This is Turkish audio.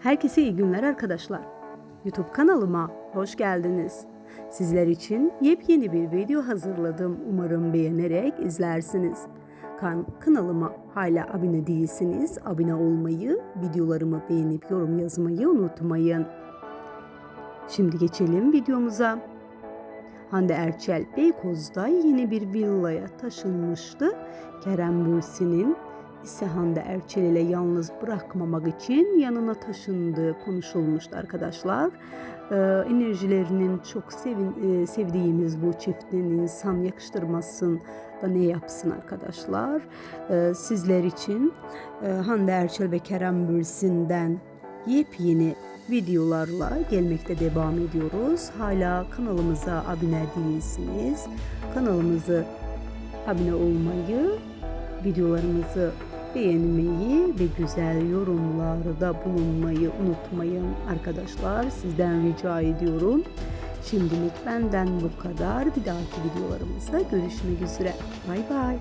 Herkese iyi günler arkadaşlar. YouTube kanalıma hoş geldiniz. Sizler için yepyeni bir video hazırladım. Umarım beğenerek izlersiniz. Kan kanalıma hala abone değilsiniz. Abone olmayı, videolarımı beğenip yorum yazmayı unutmayın. Şimdi geçelim videomuza. Hande Erçel Beykoz'da yeni bir villaya taşınmıştı. Kerem Bürsin'in ise Hande Erçel yalnız bırakmamak için yanına taşındığı konuşulmuştu arkadaşlar. Ee, enerjilerinin çok sevin, e, sevdiğimiz bu çiftin insan yakıştırmasın da ne yapsın arkadaşlar. Ee, sizler için e, Hande Erçel ve Kerem Bürsin'den yepyeni videolarla gelmekte devam ediyoruz. Hala kanalımıza abone değilsiniz. Kanalımızı abone olmayı, videolarımızı beğenmeyi ve güzel yorumlarda bulunmayı unutmayın arkadaşlar. Sizden rica ediyorum. Şimdilik benden bu kadar. Bir dahaki videolarımızda görüşmek üzere. Bay bay.